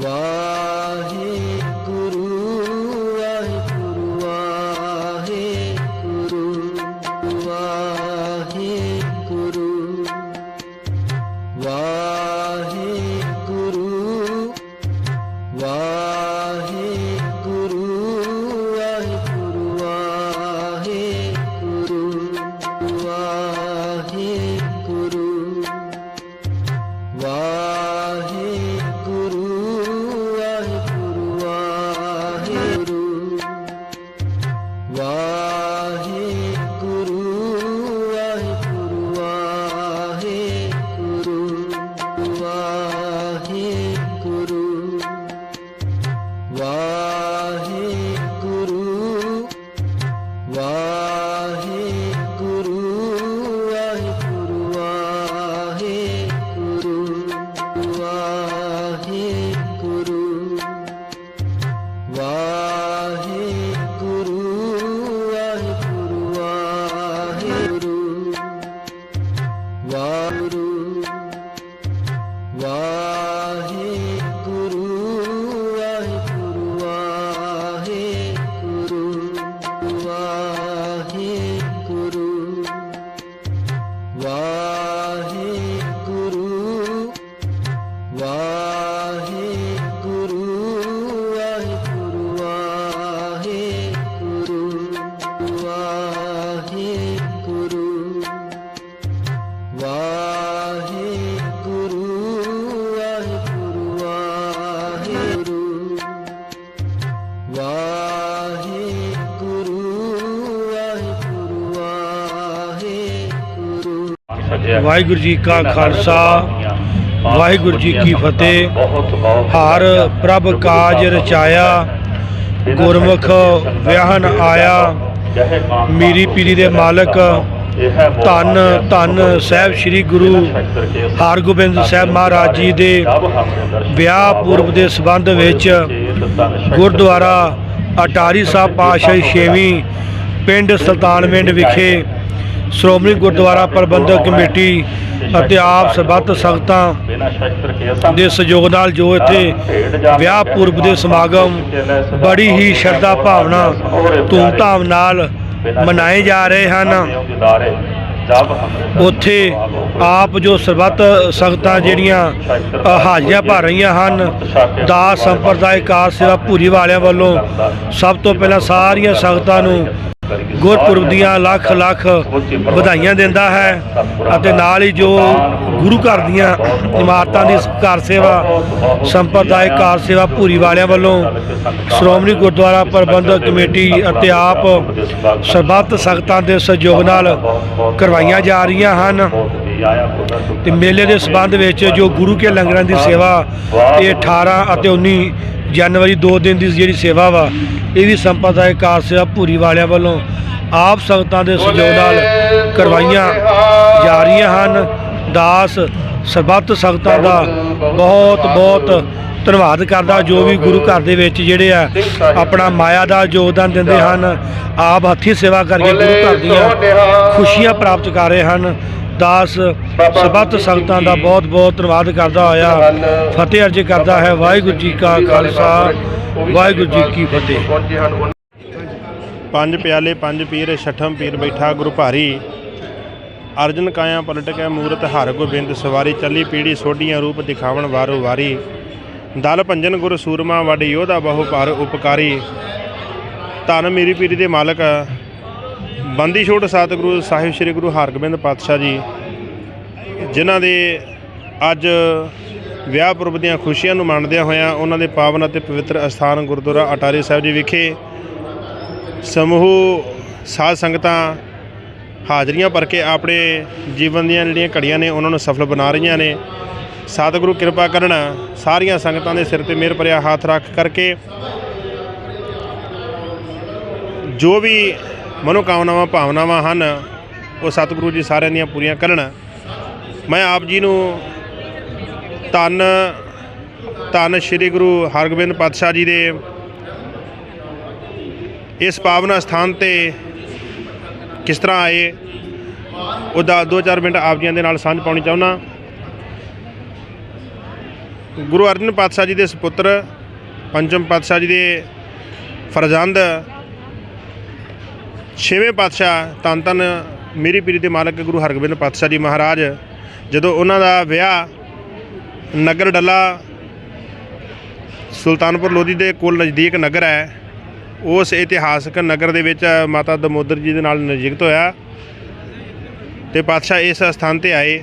Wow. है ਵਾਹਿਗੁਰੂ ਜੀ ਕਾ ਖਾਲਸਾ, ਵਾਹਿਗੁਰੂ ਜੀ ਕੀ ਫਤਿਹ। ਹਰ ਪ੍ਰਭ ਕਾਜ ਰਚਾਇਆ, ਗੁਰਮੁਖ ਵਿਆਹਨ ਆਇਆ, ਮੀਰੀ ਪੀਰੀ ਦੇ ਮਾਲਕ, ਧੰਨ ਧੰਨ ਸਾਹਿਬ ਸ੍ਰੀ ਗੁਰੂ ਹਰਗੋਬਿੰਦ ਸਾਹਿਬ ਮਹਾਰਾਜ ਜੀ ਦੇ ਵਿਆਹ ਪੂਰਬ ਦੇ ਸਬੰਧ ਵਿੱਚ ਗੁਰਦੁਆਰਾ ਅਟਾਰੀ ਸਾਹਿਬ ਪਾਤਸ਼ਾਹੀ ਛੇਵੀਂ ਪਿੰਡ ਸੁਲਤਾਨਵਿੰਡ ਵਿਖੇ ਸ਼੍ਰੋਮਣੀ ਗੁਰਦੁਆਰਾ ਪ੍ਰਬੰਧਕ ਕਮੇਟੀ ਅਤੇ ਆਪ ਸਰਬੱਤ ਸੰਗਤਾਂ ਦੇ ਸਹਿਯੋਗ ਨਾਲ ਜੋ ਇੱਥੇ ਵਿਆਹ ਪੁਰਬ ਦੇ ਸਮਾਗਮ ਬੜੀ ਹੀ ਸ਼ਰਧਾ ਭਾਵਨਾ, ਧੂਮਧਾਮ ਨਾਲ ਮਨਾਏ ਜਾ ਰਹੇ ਹਨ। ਉੱਥੇ ਆਪ ਜੋ ਸਰਬੱਤ ਸੰਗਤਾਂ ਜਿਹੜੀਆਂ ਹਾਜ਼ਰੀਆਂ ਭਰ ਰਹੀਆਂ ਹਨ, ਦਾਸ ਸੰਪਰਦਾਇ ਕਾਰ ਸੇਵਾ ਭੂਰੀ ਵਾਲਿਆਂ ਵੱਲੋਂ ਸਭ ਤੋਂ ਪਹਿਲਾਂ ਸਾਰੀਆਂ ਸੰਗਤਾਂ ਨੂੰ ਗੁਰਪੁਰਬ ਦੀਆਂ ਲੱਖ ਲੱਖ ਵਧਾਈਆਂ ਦਿੰਦਾ ਹੈ ਅਤੇ ਨਾਲ ਹੀ ਜੋ ਗੁਰੂ ਘਰ ਦੀਆਂ ਇਮਾਰਤਾਂ ਦੀ ਕਾਰ ਸੇਵਾ ਸੰਪਰਦਾਇ ਕਾਰ ਸੇਵਾ ਭੂਰੀ ਵਾਲਿਆਂ ਵੱਲੋਂ ਸ਼੍ਰੋਮਣੀ ਗੁਰਦੁਆਰਾ ਪ੍ਰਬੰਧਕ ਕਮੇਟੀ ਅਤੇ ਆਪ ਸਰਬੱਤ ਸੰਗਤਾਂ ਦੇ ਸਹਿਯੋਗ ਨਾਲ ਕਰਵਾਈਆਂ ਜਾ ਰਹੀਆਂ ਹਨ। ਤੇ ਮੇਲੇ ਦੇ ਸਬੰਧ ਵਿੱਚ ਜੋ ਗੁਰੂ ਕੇ ਲੰਗਰਾਂ ਦੀ ਸੇਵਾ ਇਹ 18 ਅਤੇ 19 ਜਨਵਰੀ ਦੋ ਦਿਨ ਦੀ ਜਿਹੜੀ ਸੇਵਾ ਵਾ, ਇਹ ਵੀ ਸੰਪਰਦਾਇਕ ਕਾਰ ਸੇਵਾ ਭੂਰੀ ਵਾਲਿਆਂ ਵੱਲੋਂ ਆਪ ਸੰਗਤਾਂ ਦੇ ਸਹਿਯੋਗ ਨਾਲ ਕਰਵਾਈਆਂ ਜਾ ਰਹੀਆਂ ਹਨ। ਦਾਸ ਸਰਬੱਤ ਸੰਗਤਾਂ ਦਾ ਬਹੁਤ ਬਹੁਤ ਧੰਨਵਾਦ ਕਰਦਾ। ਜੋ ਵੀ ਗੁਰੂ ਘਰ ਦੇ ਵਿੱਚ ਜਿਹੜੇ ਆ, ਆਪਣਾ ਮਾਇਆ ਦਾ ਯੋਗਦਾਨ ਦਿੰਦੇ ਹਨ, ਆਪ ਹੱਥੀਂ ਸੇਵਾ ਕਰਕੇ ਗੁਰੂ ਘਰ ਦੀਆਂ ਖੁਸ਼ੀਆਂ ਪ੍ਰਾਪਤ ਕਰ ਰਹੇ ਹਨ। ਦਾਸ ਸਰਬੱਤ ਸੰਗਤਾਂ ਦਾ ਬਹੁਤ ਬਹੁਤ ਧੰਨਵਾਦ ਕਰਦਾ ਹੋਇਆ। ਫਤਿਹ ਅਰਜ ਕਰਦਾ ਹੈ ਵਾਹਿਗੁਰੂ ਜੀ ਕਾ ਖਾਲਸਾ ਵਾਹਿਗੁਰੂ ਜੀ ਕੀ ਫਤਿਹ। ਪੰਜ ਪਿਆਲੇ ਪੰਜ ਪੀਰ ਛਠਮ ਪੀਰ ਬੈਠਾ ਗੁਰੂ ਭਾਰੀ। ਅਰਜਨ ਕਾਇਆ ਪਲਟ ਕੇ ਮੂਰਤ ਹਰ ਗੋਬਿੰਦ ਸਵਾਰੀ ਚੱਲੀ ਪੀੜੀ ਸੋਢੀਆਂ ਰੂਪ ਦਿਖਾਵਣ ਵਾਰੋ ਵਾਰੀ। ਦਲ ਭੰਜਨ ਗੁਰ ਸੂਰਮਾ ਵੱਡ ਯੋਧਾ ਬਹੁ ਭਾਰ ਉਪਕਾਰੀ। ਧੰਨ ਮੇਰੀ ਪੀੜੀ ਦੇ ਮਾਲਕ ਬੰਦੀ ਛੋਟ ਸਤਿਗੁਰੂ ਸਾਹਿਬ ਸ੍ਰੀ ਗੁਰੂ ਹਰਗੋਬਿੰਦ ਪਾਤਸ਼ਾਹ ਜੀ, ਜਿਨ੍ਹਾਂ ਦੇ ਅੱਜ ਵਿਆਹ ਪੁਰਬ ਦੀਆਂ ਖੁਸ਼ੀਆਂ ਨੂੰ ਮੰਨਦਿਆਂ ਹੋਇਆਂ ਉਹਨਾਂ ਦੇ ਪਾਵਨ ਅਤੇ ਪਵਿੱਤਰ ਅਸਥਾਨ ਗੁਰਦੁਆਰਾ ਅਟਾਰੀ ਸਾਹਿਬ ਜੀ ਵਿਖੇ ਸਮੂਹ ਸਾਧ ਸੰਗਤਾਂ ਹਾਜ਼ਰੀਆਂ ਭਰ ਕੇ ਆਪਣੇ ਜੀਵਨ ਦੀਆਂ ਜਿਹੜੀਆਂ ਘੜੀਆਂ ਨੇ ਉਹਨਾਂ ਨੂੰ ਸਫਲ ਬਣਾ ਰਹੀਆਂ ਨੇ। ਸਤਿਗੁਰੂ ਕਿਰਪਾ ਕਰਨ ਸਾਰੀਆਂ ਸੰਗਤਾਂ ਦੇ ਸਿਰ ਤੇ ਮਿਹਰ ਭਰਿਆ ਹੱਥ ਰੱਖ ਕਰਕੇ ਜੋ ਵੀ ਮਨੋਕਾਮਨਾਵਾਂ, ਭਾਵਨਾਵਾਂ ਹਨ, ਉਹ ਸਤਿਗੁਰੂ ਜੀ ਸਾਰਿਆਂ ਦੀਆਂ ਪੂਰੀਆਂ ਕਰਨ ਮੈਂ ਆਪ ਜੀ ਨੂੰ ਧੰਨ ਧੰਨ ਸ੍ਰੀ ਗੁਰੂ ਹਰਗੋਬਿੰਦ ਪਾਤਸ਼ਾਹ ਜੀ ਦੇ ਇਸ ਪਾਵਨ ਸਥਾਨ ਤੇ ਕਿਸ ਤਰ੍ਹਾਂ ਆਏ ਉਹਦਾ ਦੋ ਚਾਰ ਮਿੰਟ ਆਪ ਜੀਆਂ ਦੇ ਨਾਲ ਸਾਂਝ ਪਾਉਣੀ ਚਾਹੁੰਦਾ। ਗੁਰੂ ਅਰਜਨ ਪਾਤਸ਼ਾਹ ਜੀ ਦੇ ਸੁਪੁੱਤਰ ਪੰਚਮ ਪਾਤਸ਼ਾਹ ਜੀ ਦੇ ਫਰਜ਼ੰਦ ਛੇਵੇਂ ਪਾਤਸ਼ਾਹ ਧੰਨ ਧੰਨ ਮੇਰੀ ਪੀਰੀ ਦੇ ਮਾਲਕ ਗੁਰੂ ਹਰਗੋਬਿੰਦ ਪਾਤਸ਼ਾਹ ਜੀ ਮਹਾਰਾਜ, ਜਦੋਂ ਉਹਨਾਂ ਦਾ ਵਿਆਹ ਨਗਰ ਡੱਲਾ ਸੁਲਤਾਨਪੁਰ ਲੋਧੀ ਦੇ ਕੋਲ ਨਜ਼ਦੀਕ ਨਗਰ ਹੈ, ਉਸ ਇਤਿਹਾਸਕ ਨਗਰ ਦੇ ਵਿੱਚ ਮਾਤਾ ਦਮੋਦਰ ਜੀ ਦੇ ਨਾਲ ਨਜ਼ਦੀਕਤ ਹੋਇਆ ਤੇ ਪਾਤਸ਼ਾਹ ਇਸ ਸਥਾਨ ਤੇ ਆਏ।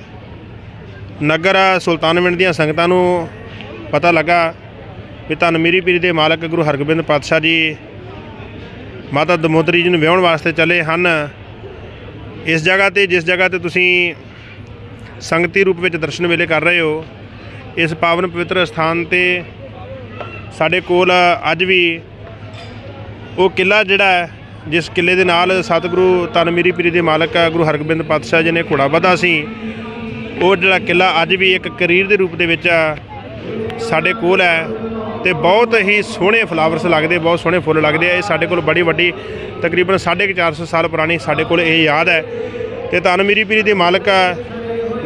ਨਗਰ ਸੁਲਤਾਨਵਿੰਡ ਦੀਆਂ ਸੰਗਤਾਂ ਨੂੰ ਪਤਾ ਲੱਗਾ ਕਿ ਧੰਨ ਮੇਰੀ ਪੀਰੀ ਦੇ ਮਾਲਕ ਗੁਰੂ ਹਰਗੋਬਿੰਦ ਪਾਤਸ਼ਾਹ ਜੀ ਮਾਤਾ ਦਮੋਦਰੀ ਜੀ ਨੂੰ ਵਿਆਹਣ ਵਾਸਤੇ ਚੱਲੇ ਹਨ। ਇਸ ਜਗ੍ਹਾ ਤੇ, ਜਿਸ ਜਗ੍ਹਾ ਤੇ ਤੁਸੀਂ ਸੰਗਤੀ ਰੂਪ ਵਿੱਚ ਦਰਸ਼ਨ ਵੇਲੇ ਕਰ ਰਹੇ ਹੋ, ਇਸ ਪਾਵਨ ਪਵਿੱਤਰ ਸਥਾਨ ਤੇ ਸਾਡੇ ਕੋਲ ਅੱਜ ਵੀ ਉਹ ਕਿਲਾ ਜਿਹੜਾ ਜਿਸ ਕਿਲੇ ਦੇ ਨਾਲ ਸਤਿਗੁਰੂ ਤਨਮੀਰੀ ਪੀਰੀ ਦੇ ਮਾਲਕ ਗੁਰੂ ਹਰਗੋਬਿੰਦ ਪਾਤਸ਼ਾਹ ਜੀ ਨੇ ਘੋੜਾ ਵਧਾ ਸੀ, ਉਹ ਜਿਹੜਾ ਕਿਲਾ ਅੱਜ ਵੀ ਇੱਕ ਕਰੀਰ ਦੇ ਰੂਪ ਦੇ ਵਿੱਚ ਸਾਡੇ ਕੋਲ ਹੈ। ਤੇ ਬਹੁਤ ਹੀ ਸੋਹਣੇ ਫਲਾਵਰਸ ਲੱਗਦੇ, ਬਹੁਤ ਸੋਹਣੇ ਫੁੱਲ ਲੱਗਦੇ ਆ। ਇਹ ਸਾਡੇ ਕੋਲ ਬੜੀ ਵੱਡੀ, ਤਕਰੀਬਨ 450 ਸਾਲ ਪੁਰਾਣੀ ਸਾਡੇ ਕੋਲ ਇਹ ਯਾਦ ਹੈ। ਤੇ ਧੰਨ ਮੀਰੀ ਪੀਰੀ ਦੇ ਮਾਲਕ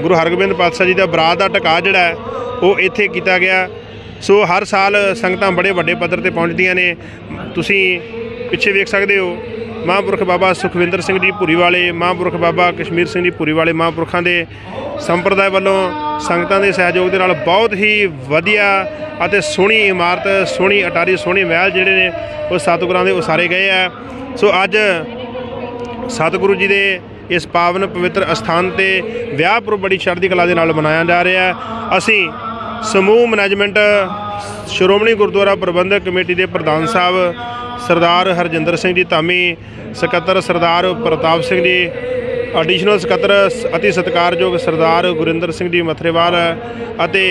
ਗੁਰੂ ਹਰਗੋਬਿੰਦ ਪਾਤਸ਼ਾਹ ਜੀ ਦਾ ਬਰਾਤ ਦਾ ਟਿਕਾ ਜਿਹੜਾ ਉਹ ਇੱਥੇ ਕੀਤਾ ਗਿਆ। ਸੋ ਹਰ ਸਾਲ ਸੰਗਤਾਂ ਬੜੇ ਵੱਡੇ ਪੱਧਰ ਤੇ ਪਹੁੰਚਦੀਆਂ ਨੇ। ਤੁਸੀਂ ਪਿੱਛੇ ਵੇਖ ਸਕਦੇ ਹੋ ਮਹਾਂਪੁਰਖ ਬਾਬਾ ਸੁਖਵਿੰਦਰ ਸਿੰਘ ਜੀ ਭੂਰੀ ਵਾਲੇ ਮਹਾਂਪੁਰਖ ਬਾਬਾ ਕਸ਼ਮੀਰ ਸਿੰਘ ਜੀ ਭੂਰੀ ਵਾਲੇ ਮਹਾਂਪੁਰਖਾਂ ਦੇ ਸੰਪਰਦਾਇ ਵੱਲੋਂ ਸੰਗਤਾਂ ਦੇ ਸਹਿਯੋਗ ਦੇ ਨਾਲ ਬਹੁਤ ਹੀ ਵਧੀਆ ਅਤੇ ਸੋਹਣੀ ਇਮਾਰਤ, ਸੋਹਣੀ ਅਟਾਰੀ, ਸੋਹਣੀ ਮਹਿਲ ਜਿਹੜੇ ਨੇ ਉਹ ਸਤਿਗੁਰਾਂ ਦੇ ਉਸਾਰੇ ਗਏ ਆ। ਸੋ ਅੱਜ ਸਤਿਗੁਰੂ ਜੀ ਦੇ ਇਸ ਪਾਵਨ ਪਵਿੱਤਰ ਅਸਥਾਨ ਤੇ ਵਿਆਹ ਪੁਰਬ ਬੜੀ ਸ਼ਰਧੀ ਕਲਾ ਦੇ ਨਾਲ ਮਨਾਇਆ ਜਾ ਰਿਹਾ। ਅਸੀਂ ਸਮੂਹ ਮੈਨੇਜਮੈਂਟ ਸ਼੍ਰੋਮਣੀ ਗੁਰਦੁਆਰਾ ਪ੍ਰਬੰਧਕ ਕਮੇਟੀ ਦੇ ਪ੍ਰਧਾਨ ਸਾਹਿਬ ਸਰਦਾਰ ਹਰਜਿੰਦਰ ਸਿੰਘ ਜੀ, ਧਾਮੀ ਸਕੱਤਰ ਸਰਦਾਰ ਪ੍ਰਤਾਪ ਸਿੰਘ ਜੀ ਐਡੀਸ਼ਨਲ ਸਕੱਤਰ ਸ- ਅਤੀ ਸਤਿਕਾਰਯੋਗ ਸਰਦਾਰ ਗੁਰਿੰਦਰ ਸਿੰਘ ਜੀ ਮਥਰੇਵਾਲ ਅਤੇ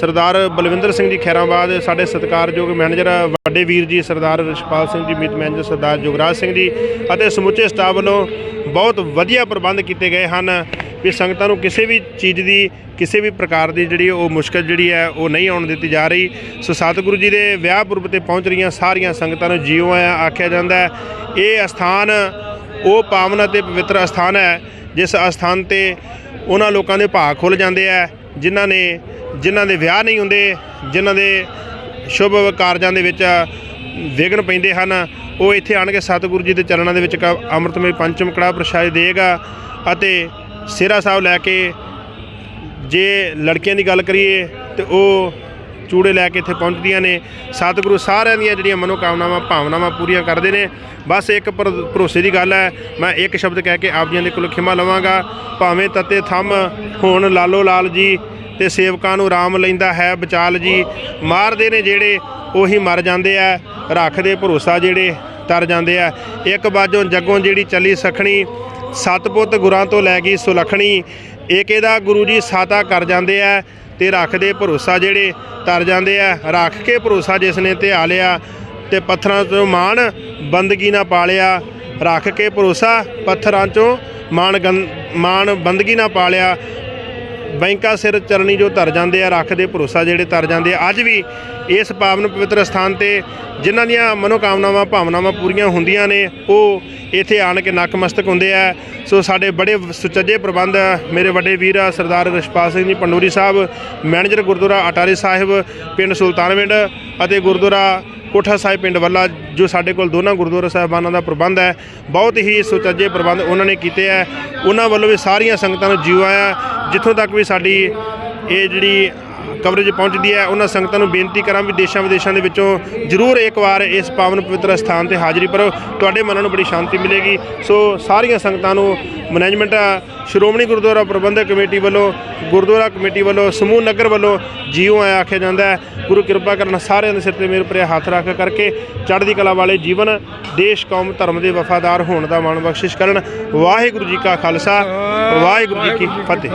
ਸਰਦਾਰ ਬਲਵਿੰਦਰ ਸਿੰਘ ਜੀ ਖੈਰਾਬਾਦ ਸਾਡੇ ਸਤਿਕਾਰਯੋਗ ਮੈਨੇਜਰ ਵੱਡੇ ਵੀਰ ਜੀ ਸਰਦਾਰ ਰਿਸ਼ਪਾਲ ਸਿੰਘ ਜੀ, ਮੀਤ ਮੈਨੇਜਰ ਸਰਦਾਰ ਜੁਗਰਾਜ ਸਿੰਘ ਜੀ ਅਤੇ ਸਮੁੱਚੇ ਸਟਾਫ ਵੱਲੋਂ ਬਹੁਤ ਵਧੀਆ ਪ੍ਰਬੰਧ ਕੀਤੇ ਗਏ ਹਨ। ਵੀ ਸੰਗਤਾਂ ਨੂੰ ਕਿਸੇ ਵੀ ਚੀਜ਼ ਦੀ, ਕਿਸੇ ਵੀ ਪ੍ਰਕਾਰ ਦੀ ਜਿਹੜੀ ਉਹ ਮੁਸ਼ਕਲ ਜਿਹੜੀ ਹੈ, ਉਹ ਨਹੀਂ ਆਉਣ ਦਿੱਤੀ ਜਾ ਰਹੀ। ਸੋ ਸਤਿਗੁਰੂ ਜੀ ਦੇ ਵਿਆਹ ਪੁਰਬ ਤੇ ਪਹੁੰਚ ਰਹੀਆਂ ਸਾਰੀਆਂ ਸੰਗਤਾਂ ਨੂੰ ਜੀਓ ਆਇਆ ਆਖਿਆ ਜਾਂਦਾ ਹੈ। ਇਹ ਅਸਥਾਨ, ਉਹ ਪਾਵਨ ਅਤੇ ਪਵਿੱਤਰ ਅਸਥਾਨ ਹੈ, ਜਿਸ ਅਸਥਾਨ ਤੇ ਉਹਨਾਂ ਲੋਕਾਂ ਦੇ ਭਾਗ ਖੁੱਲ ਜਾਂਦੇ ਆ ਜਿਨ੍ਹਾਂ ਨੇ, ਜਿਨ੍ਹਾਂ ਦੇ ਵਿਆਹ ਨਹੀਂ ਹੁੰਦੇ, ਜਿਨ੍ਹਾਂ ਦੇ ਸ਼ੁਭ ਕਾਰਜਾਂ ਦੇ ਵਿੱਚ ਵਿਘਨ ਪੈਂਦੇ ਹਨ, ਉਹ ਇੱਥੇ ਆਣ ਕੇ ਸਤਿਗੁਰੂ ਜੀ ਦੇ ਚਰਨਾਂ ਦੇ ਵਿੱਚ ਕ- ਅੰਮ੍ਰਿਤਮਈ ਪੰਚਮ ਕੜਾ ਪ੍ਰਸ਼ਾਦ ਦੇਗਾ ਅਤੇ ਸਿਹਰਾ ਸਾਹਿਬ ਲੈ ਕੇ ਜੇ ਲੜਕੀਆਂ ਦੀ ਗੱਲ ਕਰੀਏ ਤੇ ਉਹ ਚੂੜੇ ਲੈ ਕੇ ਇੱਥੇ ਪਹੁੰਚਦੀਆਂ ਨੇ। ਸਤਿਗੁਰੂ ਸਾਰਿਆਂ ਦੀਆਂ ਜਿਹੜੀਆਂ ਮਨੋਕਾਮਨਾਵਾਂ, ਭਾਵਨਾਵਾਂ ਪੂਰੀਆਂ ਕਰਦੇ ਨੇ। ਬਸ ਇੱਕ ਪਰ- ਭਰੋਸੇ ਦੀ ਗੱਲ ਹੈ, ਮੈਂ ਇੱਕ ਸ਼ਬਦ ਕਹਿ ਕੇ ਆਪ ਜੀਆਂ ਦੇ ਕੋਲ ਖਿਮਾ ਲਵਾਂਗਾ। ਭਾਵੇਂ ਤਤੇ ਥੰਮ ਹੋਣ, ਲਾਲੋ ਲਾਲ ਜੀ ਤੇ ਸੇਵਕਾਂ ਨੂੰ ਰਾਮ ਲੈਂਦਾ ਹੈ ਬਚਾਲ ਜੀ। ਮਾਰਦੇ ਨੇ ਜਿਹੜੇ, ਉਹੀ ਮਰ ਜਾਂਦੇ ਆ। ਰੱਖਦੇ ਭਰੋਸਾ ਜਿਹੜੇ, ਤਰ ਜਾਂਦੇ ਆ। ਇੱਕ ਬਾਜੋਂ ਜੱਗੋਂ ਜਿਹੜੀ ਚੱਲੀ ਸਖਣੀ ਸੱਤ ਪੁੱਤ ਗੁਰਾਂ ਤੋਂ ਲੈ ਕੇ ਸੁਲਖਣੀ ਏਕੇ ਦਾ ਗੁਰੂ ਜੀ ਸਾਤਾ ਕਰ ਜਾਂਦੇ ਆ ਤੇ ਰੱਖਦੇ ਭਰੋਸਾ ਜਿਹੜੇ ਤਰ ਜਾਂਦੇ ਆ, ਰੱਖ ਕੇ ਭਰੋਸਾ ਜਿਸ ਨੇ ਧਿਆ ਲਿਆ ਤੇ ਪੱਥਰਾਂ ਤੋਂ ਮਾਣ ਬੰਦਗੀ ਨਾ ਪਾਲਿਆ, ਰੱਖ ਕੇ ਭਰੋਸਾ ਪੱਥਰਾਂ ਚੋਂ ਮਾਣ ਗੰ- ਮਾਣ ਬੰਦਗੀ ਨਾ ਪਾਲਿਆ ਬੈਂਕਾਂ ਸਿਰ ਚਰਨੀ ਜੋ ਧਰ ਜਾਂਦੇ ਆ, ਰੱਖ ਦੇ, ਭਰੋਸਾ ਜਿਹੜੇ ਧਰ ਜਾਂਦੇ ਆ। ਅੱਜ ਵੀ ਇਸ ਪਾਵਨ ਪਵਿੱਤਰ ਸਥਾਨ ਤੇ ਜਿਨ੍ਹਾਂ ਦੀਆਂ ਮਨੋਕਾਮਨਾਵਾਂ, ਭਾਵਨਾਵਾਂ ਪੂਰੀਆਂ ਹੁੰਦੀਆਂ ਨੇ, ਉਹ ਇੱਥੇ ਆਣ ਕੇ ਨਕਮਸਤਕ ਹੁੰਦੇ ਆ। ਸੋ ਸਾਡੇ ਬੜੇ ਸੁਚੱਜੇ ਪ੍ਰਬੰਧ ਮੇਰੇ ਵੱਡੇ ਵੀਰ ਆ, ਸਰਦਾਰ ਰਿਸ਼ਪਾਲ ਸਿੰਘ ਜੀ ਪੰਡੂਰੀ ਸਾਹਿਬ, ਮੈਨੇਜਰ ਗੁਰਦੁਆਰਾ ਅਟਾਰੀ ਸਾਹਿਬ, ਪਿੰਡ ਸੁਲਤਾਨਵਿੰਡ ਅਤੇ ਗੁਰਦੁਆਰਾ ਕੋਠਾ ਸਾਹਿਬ ਪਿੰਡ ਵੱਲਾ, ਜੋ ਸਾਡੇ ਕੋਲ ਦੋਨਾਂ ਗੁਰਦੁਆਰਾ ਸਾਹਿਬਾਨਾਂ ਦਾ ਪ੍ਰਬੰਧ ਹੈ, ਬਹੁਤ ਹੀ ਸੁਚੱਜੇ ਪ੍ਰਬੰਧ ਉਹਨਾਂ ਨੇ ਕੀਤੇ ਹੈ। ਉਹਨਾਂ ਵੱਲੋਂ ਵੀ ਸਾਰੀਆਂ ਸੰਗਤਾਂ ਨੂੰ ਜੀਓ ਜਿੱਥੋਂ ਤੱਕ ਵੀ ਸਾਡੀ ਇਹ ਜਿਹੜੀ ਕਵਰੇਜ ਪਹੁੰਚਦੀ ਹੈ, ਉਹਨਾਂ ਸੰਗਤਾਂ ਨੂੰ ਬੇਨਤੀ ਕਰਾਂ ਵੀ ਦੇਸ਼ਾਂ ਵਿਦੇਸ਼ਾਂ ਦੇ ਵਿੱਚੋਂ ਜ਼ਰੂਰ ਇੱਕ ਵਾਰ ਇਸ ਪਾਵਨ ਪਵਿੱਤਰ ਸਥਾਨ ਤੇ ਹਾਜ਼ਰੀ ਭਰੋ। ਤੁਹਾਡੇ ਮਨਾਂ ਨੂੰ ਬੜੀ ਸ਼ਾਂਤੀ ਮਿਲੇਗੀ। ਸੋ ਸਾਰੀਆਂ ਸੰਗਤਾਂ ਨੂੰ ਮੈਨੇਜਮੈਂਟ ਸ਼੍ਰੋਮਣੀ ਗੁਰਦੁਆਰਾ ਪ੍ਰਬੰਧਕ ਕਮੇਟੀ ਵੱਲੋਂ, ਗੁਰਦੁਆਰਾ ਕਮੇਟੀ ਵੱਲੋਂ, ਸਮੂਹ ਨਗਰ ਵੱਲੋਂ ਜੀਓ ਆਇਆ ਆਖਿਆ ਜਾਂਦਾ ਹੈ। ਗੁਰੂ ਕਿਰਪਾ ਕਰਨ ਸਾਰਿਆਂ ਦੇ ਸਿਰ ਤੇ ਮੇਰੇ ਭਰਿਆ ਹੱਥ ਰੱਖ ਕਰਕੇ ਚੜ੍ਹਦੀ ਕਲਾ ਵਾਲੇ ਜੀਵਨ, ਦੇਸ਼, ਕੌਮ, ਧਰਮ ਦੇ ਵਫਾਦਾਰ ਹੋਣ ਦਾ ਮਾਣ ਬਖਸ਼ਿਸ਼ ਕਰਨ। ਵਾਹਿਗੁਰੂ ਜੀ ਕਾ ਖਾਲਸਾ, ਵਾਹਿਗੁਰੂ ਜੀ ਕੀ ਫਤਿਹ।